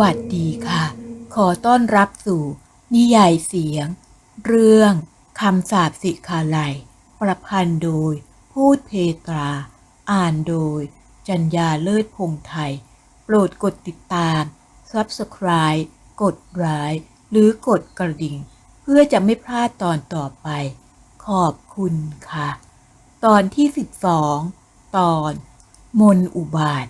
วัสดีค่ะ ขอต้อนรับสู่ นิยายเสียง เรื่องคำสาปสิคาไลยประพันธ์โดย พูดเพตรา อ่านโดย จัญญาเลิศพงไทย โปรดกดติดตาม Subscribe กดไลค์หรือกดกระดิ่ง เพื่อจะไม่พลาดตอนต่อไป ขอบคุณค่ะ ตอนที่ 12 ตอน มนอุบาท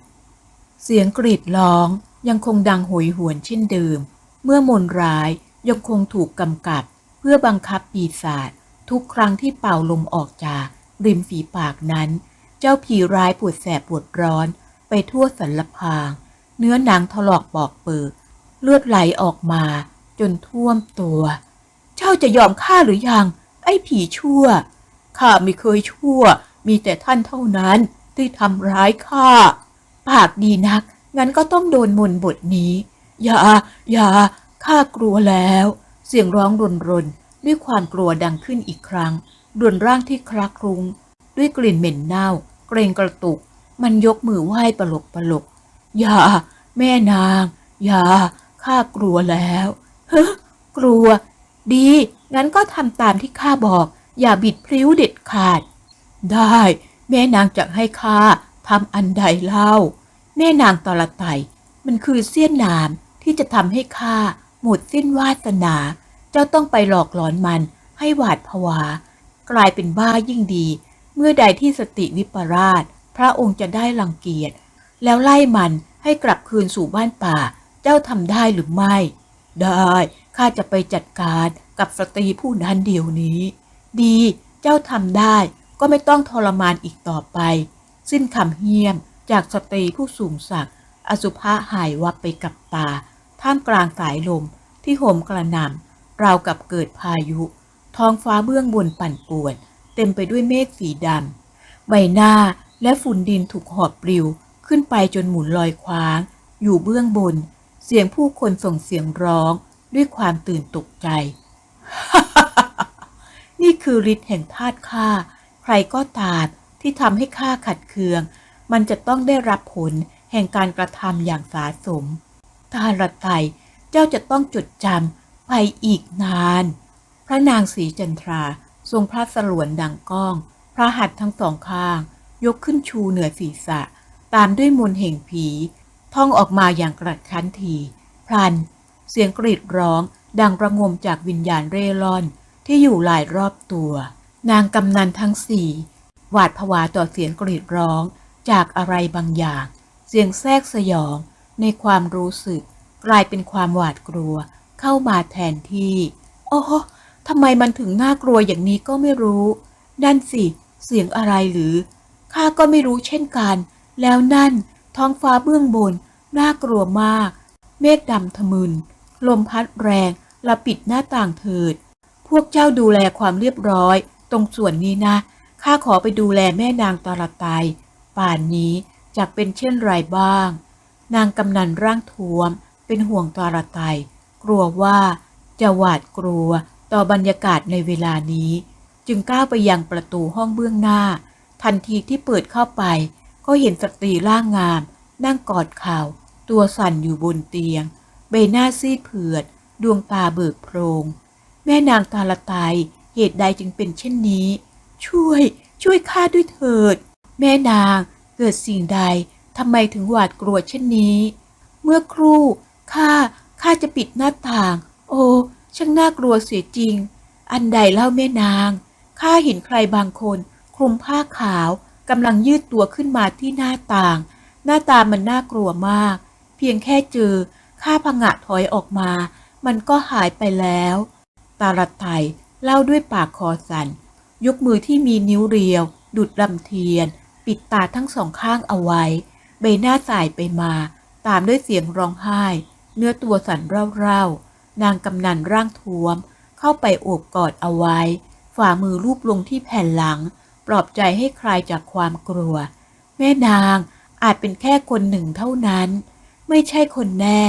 เสียงกรีดร้อง ยังคงดังโหยหวนเช่นเดิม เมื่อมนร้ายยังคงถูกกำกับ เพื่อบังคับปีศาจทุกครั้งที่เป่าลมออกจากริมฝีปากนั้น เจ้าผีร้ายปวดแสบปวดร้อน ไปทั่วสันลพาง เนื้อหนังถลอกปอกเปิดเลือดไหลออกมา จนท่วมตัว เจ้าจะยอมข้าหรือยัง ไอ้ผีชั่ว ข้าไม่เคยชั่ว มีแต่ท่านเท่านั้นที่ทำร้ายข้า ปากดีนัก งั้นก็ต้องโดนมนบทนี้ อย่า อย่า ข้ากลัวแล้ว เสียงร้องรนรนด้วยความกลัวดังขึ้นอีกครั้งรวนร่างที่คลักครุง ด้วยกลิ่นเหม็นเน่า เกรงกระตุก มันยกมือไหว้ปลกปลก อย่า แม่นาง อย่า ข้ากลัวแล้วเฮ้กลัว ดี งั้นก็ทำตามที่ข้าบอก อย่าบิดพริ้วเด็ดขาด ได้ แม่นางจะให้ข้าทำอันใดเล่า แม่นางตอลไตมันคือเสี้ยนนามที่จะทำให้ข้าหมดสิ้นวาสนา เจ้าต้องไปหลอกหลอนมันให้หวาดผวา กลายเป็นบ้ายิ่งดี เมื่อใดที่สติวิปราช พระองค์จะได้รังเกียจ แล้วไล่มันให้กลับคืนสู่บ้านป่า เจ้าทำได้หรือไม่ ได้ข้าจะไปจัดการกับสตรีผู้นั้นเดี๋ยวนี้ ดี เจ้าทำได้ก็ไม่ต้องทรมานอีกต่อไป สิ้นคำเฮี้ยม จากสตรีผู้สูงศักดิ์อสุภะหายวับไปกับตา ท่ามกลางสายลมที่โหมกระหน่ำราวกับเกิดพายุ ท้องฟ้าเบื้องบนปั่นป่วน เต็มไปด้วยเมฆสีดำใบหน้าและฝุ่นดินถูกหอบปลิว ขึ้นไปจนหมุนลอยคว้าง อยู่เบื้องบน เสียงผู้คนส่งเสียงร้องด้วยความตื่นตกใจ นี่คือฤทธิ์แห่งธาตุข้า ใครก็ตามที่ทำให้ข้าขัดเคือง มันจะต้องได้รับผลแห่งการกระทำอย่างสาสมทาระไตยเจ้าจะต้องจดจำไปอีกนาน พระนางศรีจันทรา ทรงพระสลวนดังก้อง พระหัตถ์ทั้งสองข้าง ยกขึ้นชูเหนือศีรษะ ตามด้วยมนแห่งผี ท่องออกมาอย่างกระชั้นทีพลัน เสียงกรีดร้องดังระงมจากวิญญาณเร่ร่อนที่อยู่หลายรอบตัว นางกำนันทั้งสี่หวาดผวาต่อเสียงกรีดร้อง จากอะไรบางอย่าง เสียงแทรกสยองในความรู้สึก กลายเป็นความหวาดกลัว เข้ามาแทนที่ โอ้ทำไมมันถึงน่ากลัวอย่างนี้ก็ไม่รู้นั่นสิเสียงอะไรหรือข้าก็ไม่รู้เช่นกัน แล้วนั่น ท้องฟ้าเบื้องบน น่ากลัวมาก เมฆดำทะมึน ลมพัดแรงละปิดหน้าต่างเถิด พวกเจ้าดูแลความเรียบร้อย ตรงส่วนนี้นะข้าขอไปดูแลแม่นางตาลไต ป่านนี้จะเป็นเช่นไรบ้าง นางกำนันร่างท้วม เป็นห่วงตาลไตกลัวว่าจะหวาดกลัวต่อบรรยากาศในเวลานี้ จึงก้าวไปยังประตูห้องเบื้องหน้า ทันทีที่เปิดเข้าไป ก็เห็นสตรีร่างงาม นั่งกอดเข่า ตัวสั่นอยู่บนเตียง ใบหน้าซีดเผือด ดวงตาเบิกโพรง แม่นางตาลไตเหตุใดจึงเป็นเช่นนี้ ช่วย ช่วยข้าด้วยเถิด แม่นางเกิดสิ่งใดทำไมถึงหวาดกลัวเช่นนี้ เมื่อครู่ข้าข้าจะปิดหน้าต่าง โอ้ช่างน่ากลัวเสียจริง อันใดเล่าแม่นางข้าเห็นใครบางคนคลุมผ้าขาวกำลังยืดตัวขึ้นมาที่หน้าต่าง หน้าตามันน่ากลัวมาก เพียงแค่เจอข้าพังะถอยออกมา มันก็หายไปแล้ว ตาลไทยเล่าด้วยปากคอสัน ยกมือที่มีนิ้วเรียว ดุดลำเทียน ปิดตาทั้งสองข้างเอาไว้ ใบหน้าสายไปมา ตามด้วยเสียงร้องไห้ เนื้อตัวสั่นเร่าๆ นางกำนันร่างท้วม เข้าไปโอบกอดเอาไว้ ฝ่ามือรูปลงที่แผ่นหลัง ปลอบใจให้คลายจากความกลัว แม่นางอาจเป็นแค่คนหนึ่งเท่านั้น ไม่ใช่คนแน่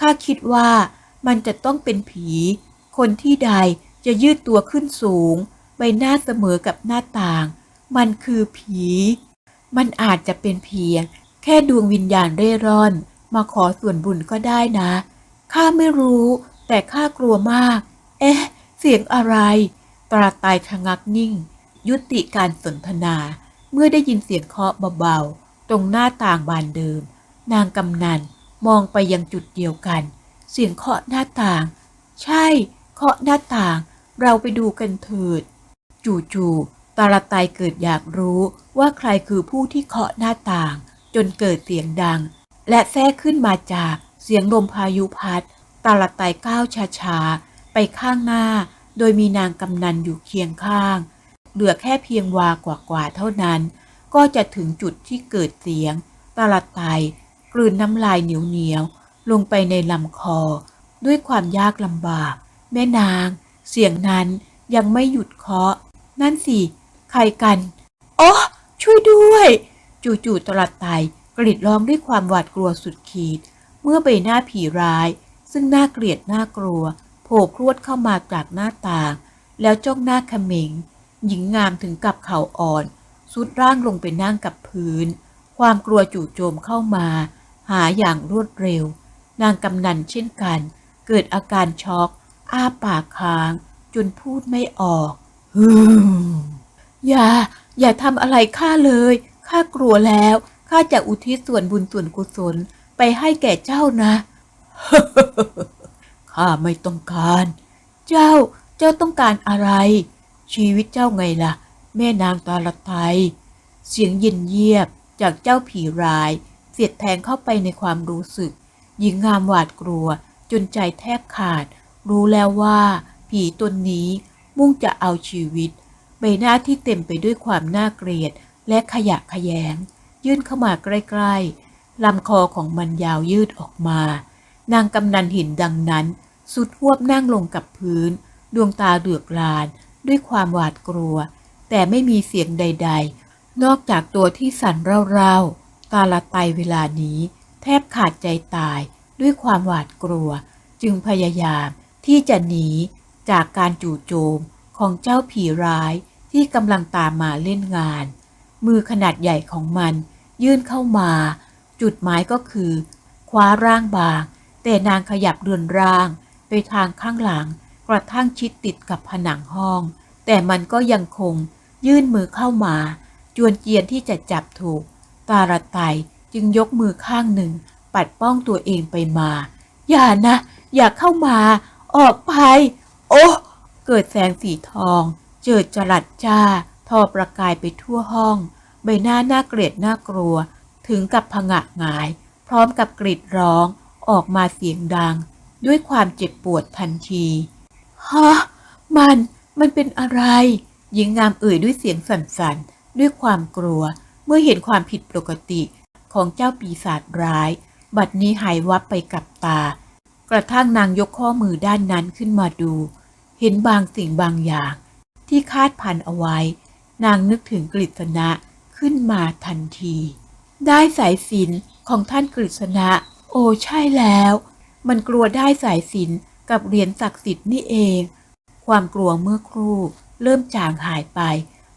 ข้าคิดว่ามันจะต้องเป็นผี คนที่ใดจะยืดตัวขึ้นสูง ใบหน้าเสมอกับหน้าต่าง มันคือผี มันอาจจะเป็นเพียง แค่ดวงวิญญาณเร่ร่อน มาขอส่วนบุญก็ได้นะ ข้าไม่รู้ แต่ข้ากลัวมาก เอ๊ะ เสียงอะไร ตราตายชะงักนิ่ง ยุติการสนทนา เมื่อได้ยินเสียงเคาะเบาๆ ตรงหน้าต่างบานเดิม นางกำนันมองไปยังจุดเดียวกัน เสียงเคาะหน้าต่าง ใช่ เคาะหน้าต่าง เราไปดูกันเถิด จู่ๆตาลาตายเกิดอยากรู้ ว่าใครคือผู้ที่เคาะหน้าต่าง จนเกิดเสียงดัง และแทรกขึ้นมาจากเสียงลมพายุพัดตาลไตายก้าวช้าๆ ไปข้างหน้า โดยมีนางกำนันอยู่เคียงข้าง เหลือแค่เพียงวากว่าๆเท่านั้น ก็จะถึงจุดที่เกิดเสียงตาลไตายกลืนน้ำลายเหนียวๆลงไปในลำคอ ด้วยความยากลำบาก แม่นาง เสียงนั้นยังไม่หยุดเคาะ นั่นสิ ใครกัน โอ้ ช่วยด้วย จู่ๆตลาดไตกรีดร้องด้วยความหวาดกลัวสุดขีด เมื่อใบหน้าผีร้าย ซึ่งน่าเกลียดน่ากลัวโผล่พรวดเข้ามาจากหน้าต่าง แล้วจ้องหน้าขม็งหญิงงามถึงกับเข่าอ่อนสุดร่างลงไปนั่งกับพื้น ความกลัวจู่โจมเข้ามา หาอย่างรวดเร็ว นางกำนันเช่นกัน เกิดอาการช็อก อ้าปากค้าง จนพูดไม่ออกฮึมอย่า อย่าทำอะไรข้าเลย ข้ากลัวแล้ว ข้าจะอุทิศส่วนบุญส่วนกุศลไปให้แก่เจ้านะ ข้าไม่ต้องการ เจ้า เจ้าต้องการอะไร ชีวิตเจ้าไงล่ะ แม่นางตาละไทย เสียงเย็นเยียบจากเจ้าผีร้าย เสียดแทงเข้าไปในความรู้สึก หญิงงามหวาดกลัว จนใจแทบขาด รู้แล้วว่า ผีตนนี้มุ่งจะเอาชีวิต ใบหน้าที่เต็มไปด้วยความน่าเกลียด และขยะขยง ยื่นเข้ามาใกล้ๆลำคอของมันยาวยืดออกมา นางกำนันเห็นดังนั้น สุดหวบนั่งลงกับพื้น ดวงตาเดือกลาน ด้วยความหวาดกลัว แต่ไม่มีเสียงใด ๆ นอกจากตัวที่สั่นเร่าๆตาละไตเวลานี้ แทบขาดใจตายด้วยความหวาดกลัว จึงพยายามที่จะหนีจากการจู่โจมของเจ้าผีร้าย ที่กำลังตามมาเล่นงาน มือขนาดใหญ่ของมัน ยื่นเข้ามา จุดหมายก็คือ คว้าร่างบาง แต่นางขยับเรือนร่าง ไปทางข้างหลัง กระทั่งชิดติดกับผนังห้อง แต่มันก็ยังคง ยื่นมือเข้ามา จวนเจียนที่จะจับถูก ตาละไตจึงยกมือข้างหนึ่ง ปัดป้องตัวเองไปมา อย่านะ อย่าเข้ามา ออกไป โอ้เกิดแสงสีทอง เจิดจรัสจ้า ทอประกายไปทั่วห้อง ใบหน้าน่าเกลียดน่ากลัว ถึงกับผงะหงาย พร้อมกับกรีดร้องออกมาเสียงดัง ด้วยความเจ็บปวดทันที ฮะ มัน มันเป็นอะไร หญิงงามเอ่ยด้วยเสียงสั่นๆ ด้วยความกลัว เมื่อเห็นความผิดปกติของเจ้าปีศาจร้าย บัดนี้หายวับไปกับตา กระทั่งนางยกข้อมือด้านนั้นขึ้นมาดู เห็นบางสิ่งบางอย่าง ที่คาดพันเอาไว้ นางนึกถึงกฤษณะขึ้นมาทันที ได้สายสินของท่านกฤษณะ โอ้ใช่แล้ว มันกลัวได้สายสินกับเหรียญศักดิ์สิทธิ์นี่เอง ความกลัวเมื่อครู่เริ่มจางหายไป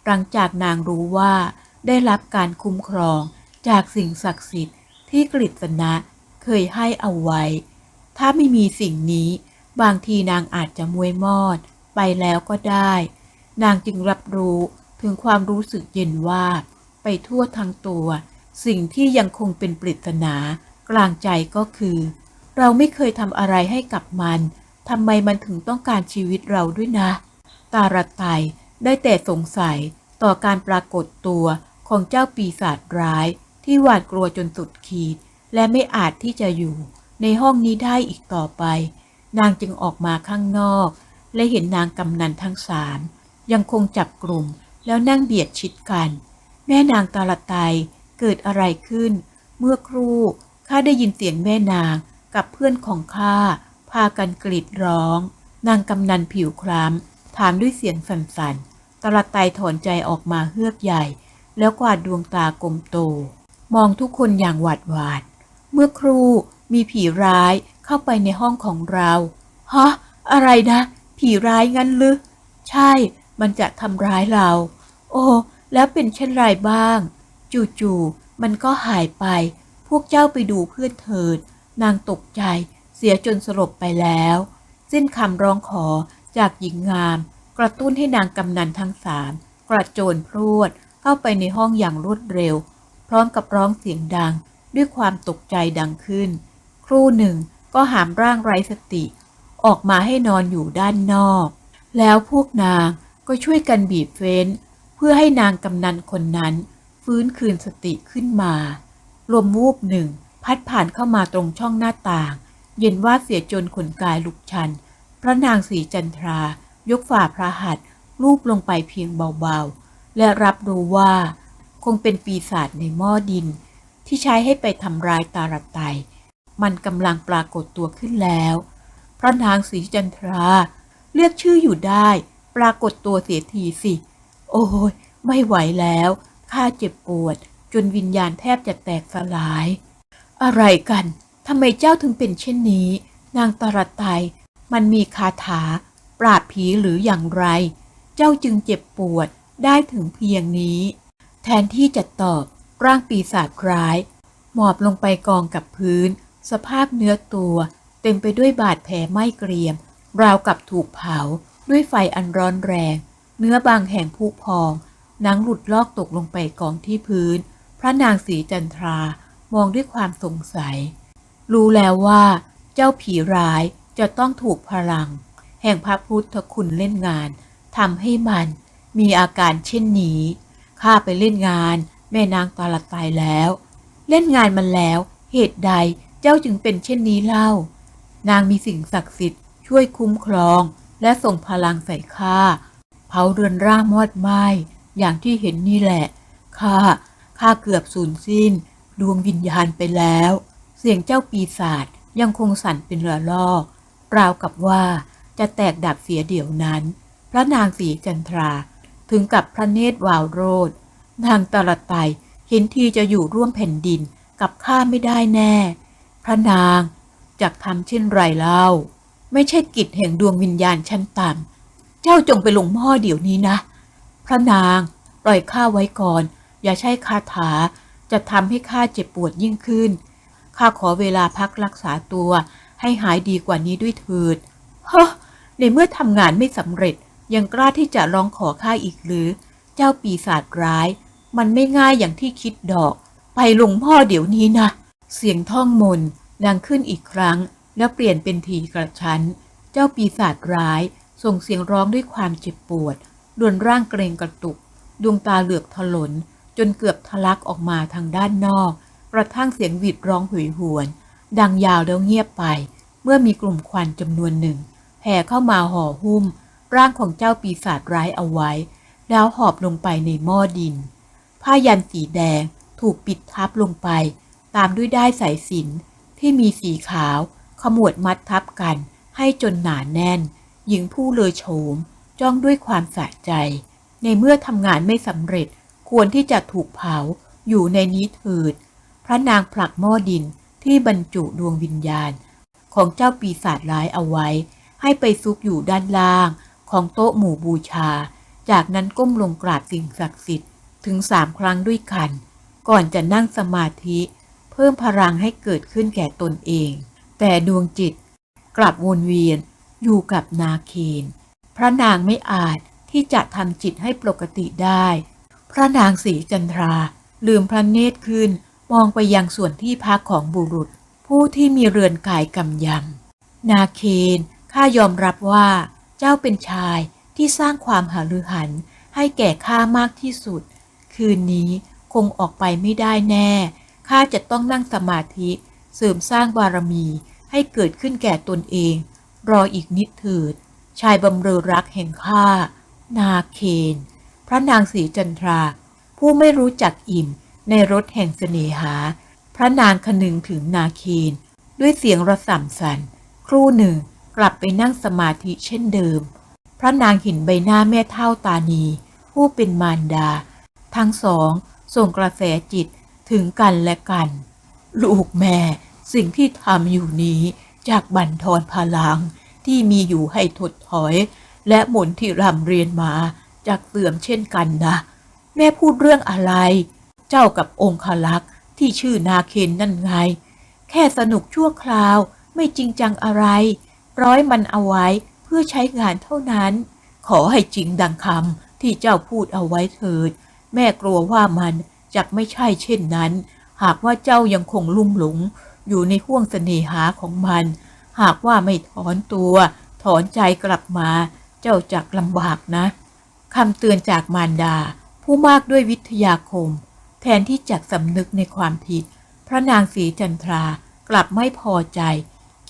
หลังจากนางรู้ว่าได้รับการคุ้มครองจากสิ่งศักดิ์สิทธิ์ที่กฤษณะเคยให้เอาไว้ ถ้าไม่มีสิ่งนี้ บางทีนางอาจจะมวยมอด ไปแล้วก็ได้ นางจึงรับรู้ถึงความรู้สึกเย็นว่าบไปทั่วทั้งตัว สิ่งที่ยังคงเป็นปริศนากลางใจก็คือ เราไม่เคยทำอะไรให้กับมันทำไมมันถึงต้องการชีวิตเราด้วยนะ ตาลไตได้แต่สงสัยต่อการปรากฏตัวของเจ้าปีศาจร้าย ที่หวาดกลัวจนสุดขีด และไม่อาจที่จะอยู่ ในห้องนี้ได้อีกต่อไป นางจึงออกมาข้างนอก และเห็นนางกำนันทั้งสาม ยังคงจับกลุ่มแล้วนั่งเบียดชิดกัน แม่นางตาลไตเกิดอะไรขึ้น เมื่อครู่ข้าได้ยินเสียงแม่นางกับเพื่อนของข้าพากันกรีดร้อง นางกำนันผิวคล้ำถามด้วยเสียงสั่นๆตาลไตถอนใจออกมาเฮือกใหญ่ แล้วกวาดดวงตากลมโต มองทุกคนอย่างหวาดหวาด เมื่อครู่มีผีร้ายเข้าไปในห้องของเรา ฮะ อะไรนะ ผีร้ายงั้นหรือ ใช่ มันจะทำร้ายเรา โอ้ แล้วเป็นเช่นไรบ้าง จู่ๆมันก็หายไป พวกเจ้าไปดูเพื่อนเถิด นางตกใจ เสียจนสลบไปแล้ว สิ้นคำร้องขอจากหญิงงาม กระตุ้นให้นางกำนันทั้งสามกระโจนพรวดเข้าไปในห้องอย่างรวดเร็ว พร้อมกับร้องเสียงดัง ด้วยความตกใจดังขึ้น ครู่หนึ่งก็หามร่างไร้สติ ออกมาให้นอนอยู่ด้านนอก แล้วพวกนาง ก็ช่วยกันบีบเฟ้น เพื่อให้นางกำนันคนนั้น ฟื้นคืนสติขึ้นมา ลมวูบหนึ่ง พัดผ่านเข้ามาตรงช่องหน้าต่าง เย็นว่าเสียจนขนกายลุกชัน พระนางสีจันทรา ยกฝ่าพระหัตถ์ลูบลงไปเพียงเบาๆ และรับรู้ว่า คงเป็นปีศาจในหม้อดิน ที่ใช้ให้ไปทำร้ายตาลไตมันกำลังปรากฏตัวขึ้นแล้ว พระนางสีจันทรา เรียกชื่ออยู่ได้ ปรากฏตัวเสียทีสิ โอ้ยไม่ไหวแล้วข้าเจ็บปวด จนวิญญาณแทบจะแตกสลาย อะไรกันทำไมเจ้าถึงเป็นเช่นนี้ นางตระไตมันมีคาถา ปราบผีหรืออย่างไร เจ้าจึงเจ็บปวดได้ถึงเพียงนี้ แทนที่จะตอบร่างปีศาจร้าย หมอบลงไปกองกับพื้น สภาพเนื้อตัว เต็มไปด้วยบาดแผลไหม้เกรียม ราวกับถูกเผา ด้วยไฟอันร้อนแรง เนื้อบางแห่งพุพองหนังหลุดลอกตกลงไปกองที่พื้น พระนางสีจันทรามองด้วยความสงสัย รู้แล้วว่า เจ้าผีร้ายจะต้องถูกพลัง แห่งพระพุทธคุณเล่นงานทำให้มันมีอาการเช่นนี้ ข้าไปเล่นงานแม่นางตาลตายแล้ว เล่นงานมันแล้ว เหตุใดเจ้าจึงเป็นเช่นนี้เล่า นางมีสิ่งศักดิ์สิทธิ์ช่วยคุ้มครอง และส่งพลังใส่ข้าเผาเรือนร่างมอดไหม้อย่างที่เห็นนี่แหละข้าข้าเกือบสูญสิ้น ดวงวิญญาณไปแล้ว เสียงเจ้าปีศาจยังคงสั่นเป็นระลอกราวกับว่าจะแตกดับเสียเดี๋ยวนั้น พระนางสีจันทราถึงกับพระเนตรวาวโรดนางตระไตเห็นทีจะอยู่ร่วมแผ่นดินกับข้าไม่ได้แน่ พระนางจักทำเช่นไรเล่า ไม่ใช่กิจแห่งดวงวิญญาณชั้นต่ำเจ้าจงไปลงหม้อเดี๋ยวนี้นะ พระนางปล่อยข้าไว้ก่อน อย่าใช้คาถาจะทำให้ข้าเจ็บปวดยิ่งขึ้น ข้าขอเวลาพักรักษาตัวให้หายดีกว่านี้ด้วยเถิดเฮ้อในเมื่อทำงานไม่สำเร็จยังกล้าที่จะร้องขอข้าอีกหรือ เจ้าปีศาจร้าย มันไม่ง่ายอย่างที่คิดดอก ไปลงหม้อเดี๋ยวนี้นะ เสียงท่องมนดังขึ้นอีกครั้ง แล้วเปลี่ยนเป็นทีกระชั้น เจ้าปีศาจร้าย ส่งเสียงร้องด้วยความเจ็บปวดดวนร่างเกรงกระตุก ดวงตาเหลือกถลน จนเกือบทะลักออกมาทางด้านนอก กระทั่งเสียงหวีดร้องหวยหวน ดังยาวแล้วเงียบไป เมื่อมีกลุ่มควันจำนวนหนึ่งแผ่เข้ามาห่อหุ้ม ร่างของเจ้าปีศาจร้ายเอาไว้ แล้วหอบลงไปในหม้อดิน ผ้ายันสีแดงถูกปิดทับลงไป ตามด้วยได้ายสายสิญจนที่มีสีขาว ขมวดมัดทับกัน ให้จนหนาแน่น หญิงผู้เลอโฉม จ้องด้วยความสะใจ ในเมื่อทำงานไม่สำเร็จควรที่จะถูกเผาอยู่ในนี้เถิด พระนางผลักหม้อดินที่บรรจุดวงวิญญาณ ของเจ้าปีศาจร้ายเอาไว้ ให้ไปซุกอยู่ด้านล่าง ของโต๊ะหมู่บูชา จากนั้นก้มลงกราบสิ่งศักดิ์สิทธิ์ถึงสามครั้งด้วยกัน ก่อนจะนั่งสมาธิ เพิ่มพลังให้เกิดขึ้นแก่ตนเอง แต่ดวงจิตกลับวนเวียนอยู่กับนาเคนพระนางไม่อาจที่จะทำจิตให้ปกติได้ พระนางสีจันทราลืมพระเนตรขึ้นมองไปยังส่วนที่พักของบุรุษ ผู้ที่มีเรือนกายกำยำ นาเคนข้ายอมรับว่า เจ้าเป็นชายที่สร้างความหฤหันให้แก่ข้ามากที่สุด คืนนี้คงออกไปไม่ได้แน่ข้าจะต้องนั่งสมาธิเสริมสร้างบารมี ให้เกิดขึ้นแก่ตนเอง รออีกนิดเถิด ชายบำเรอรักแห่งข้า นาเคน พระนางสีจันทรา ผู้ไม่รู้จักอิ่มในรถแห่งเสน่หา พระนางคนึงถึงนาเคน ด้วยเสียงระส่ำสัน ครู่หนึ่งกลับไปนั่งสมาธิเช่นเดิม พระนางเห็นใบหน้าแม่เท่าตานี ผู้เป็นมารดา ทั้งสองส่งกระแสจิตถึงกันและกัน ลูกแม่ สิ่งที่ทำอยู่นี้จากบั่นทอนพลังที่มีอยู่ให้ถดถอย และหมนที่ร่ำเรียนมาจากเสื่อมเช่นกันนะ แม่พูดเรื่องอะไร เจ้ากับองคลักษ์ที่ที่ชื่อนาเคนนั่นไง แค่สนุกชั่วคราวไม่จริงจังอะไร ร้อยมันเอาไว้เพื่อใช้งานเท่านั้น ขอให้จริงดังคำที่เจ้าพูดเอาไว้เถิด แม่กลัวว่ามันจะไม่ใช่เช่นนั้น หากว่าเจ้ายังคงลุ่มหลง อยู่ในห่วงเสน่หาของมัน หากว่าไม่ถอนตัว ถอนใจกลับมา เจ้าจักลำบากนะคำเตือนจากมารดา ผู้มากด้วยวิทยาคม แทนที่จะสำนึกในความผิด พระนางศรีจันทรากลับไม่พอใจ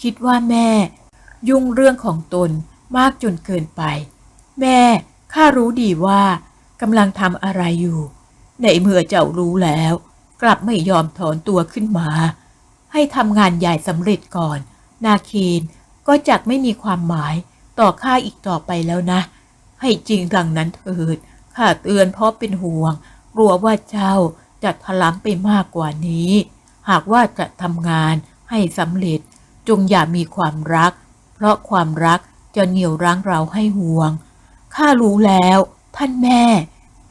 คิดว่าแม่ ยุ่งเรื่องของตนมากจนเกินไป แม่ข้ารู้ดีว่ากำลังทำอะไรอยู่ ในเมื่อเจ้ารู้แล้ว กลับไม่ยอมถอนตัวขึ้นมา ให้ทำงานใหญ่สำเร็จก่อน นาเคนก็จักไม่มีความหมายต่อข้าอีกต่อไปแล้วนะ ให้จริงดังนั้นเถิดข้าเตือนเพราะเป็นห่วง กลัวว่าเจ้าจะทะล้ำไปมากกว่านี้ หากว่าจะทำงานให้สำเร็จ จงอย่ามีความรัก เพราะความรักจะเหนี่ยวรั้งเราให้ห่วง ข้ารู้แล้ว ท่านแม่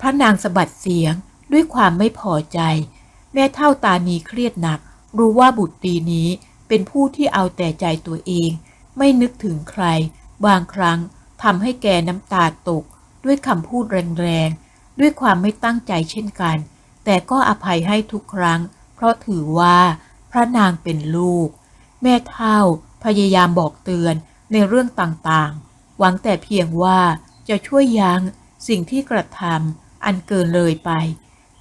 พระนางสะบัดเสียงด้วยความไม่พอใจ แม่เท่าตานีเครียดหนัก รู้ว่าบุตรตีนี้เป็นผู้ที่เอาแต่ใจตัวเอง ไม่นึกถึงใคร บางครั้งทำให้แกน้ำตาตก ด้วยคำพูดแรงๆ ด้วยความไม่ตั้งใจเช่นกัน แต่ก็อภัยให้ทุกครั้ง เพราะถือว่าพระนางเป็นลูก แม่เท่าพยายามบอกเตือนในเรื่องต่างๆ หวังแต่เพียงว่าจะช่วยยั้งสิ่งที่กระทำอันเกินเลยไป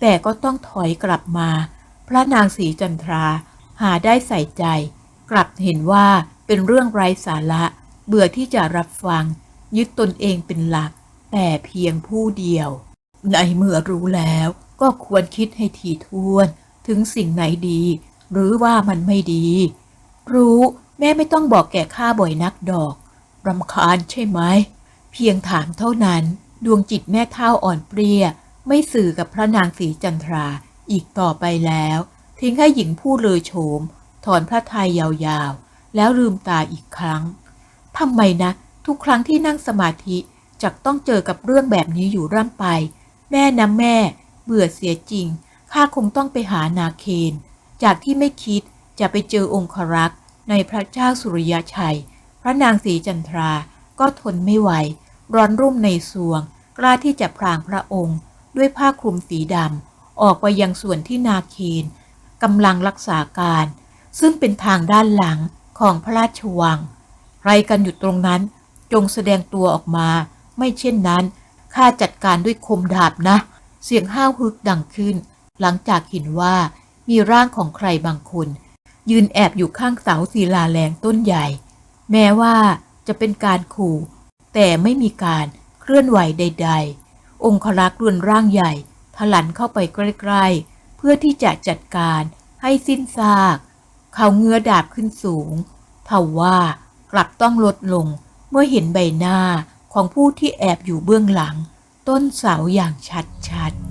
แต่ก็ต้องถอยกลับมา ระนางศรีจันทราหาได้ใส่ใจ กลับเห็นว่าเป็นเรื่องไร้สาระ เบื่อที่จะรับฟัง ยึดตนเองเป็นหลัก แต่เพียงผู้เดียว ในเมื่อรู้แล้วก็ควรคิดให้ถี่ถ้วน ถึงสิ่งไหนดี หรือว่ามันไม่ดี รู้แม่ไม่ต้องบอกแก่ข้าบ่อยนักดอกรำคาญใช่ไหม เพียงถามเท่านั้น ดวงจิตแม่เท่าอ่อนเปรี้ย ไม่สื่อกับพระนางศรีจันทรา อีกต่อไปแล้ว ทิ้งให้หญิงผู้เลยโฉม ถอนพระทัยยาวๆ แล้วลืมตาอีกครั้งทำไมนะ ทุกครั้งที่นั่งสมาธิจักต้องเจอกับเรื่องแบบนี้อยู่ร่ำไป แม่นะแม่ เบื่อเสียจริงข้าคงต้องไปหานาเคน จากที่ไม่คิดจะไปเจอองครักษ์ในพระเจ้าสุริยชัย พระนางศรีจันทรา ก็ทนไม่ไหว ร้อนรุ่มในสวง กล้าที่จะพรางพระองค์ ด้วยผ้าคลุมสีดำ ออกไปยังส่วนที่นาเคนกำลังรักษาการ ซึ่งเป็นทางด้านหลังของพระราชวัง ใครกันอยู่ตรงนั้นจงแสดงตัวออกมา ไม่เช่นนั้นข้าจัดการด้วยคมดาบนะ เสียงห้าวฮึกดังขึ้น หลังจากเห็นว่ามีร่างของใครบางคน ยืนแอบอยู่ข้างเสาศิลาแรงต้นใหญ่ แม้ว่าจะเป็นการขู่ แต่ไม่มีการเคลื่อนไหวใด ๆ องครักษ์รวนร่างใหญ่ ลันเข้าไปใกล้ๆ เพื่อที่จะจัดการให้สิ้นซาก เขาเงื้อดาบขึ้นสูงทว่ากลับต้องลดลงเมื่อเห็นใบหน้าของผู้ที่แอบอยู่เบื้องหลัง ต้นเสาอย่างชัดๆ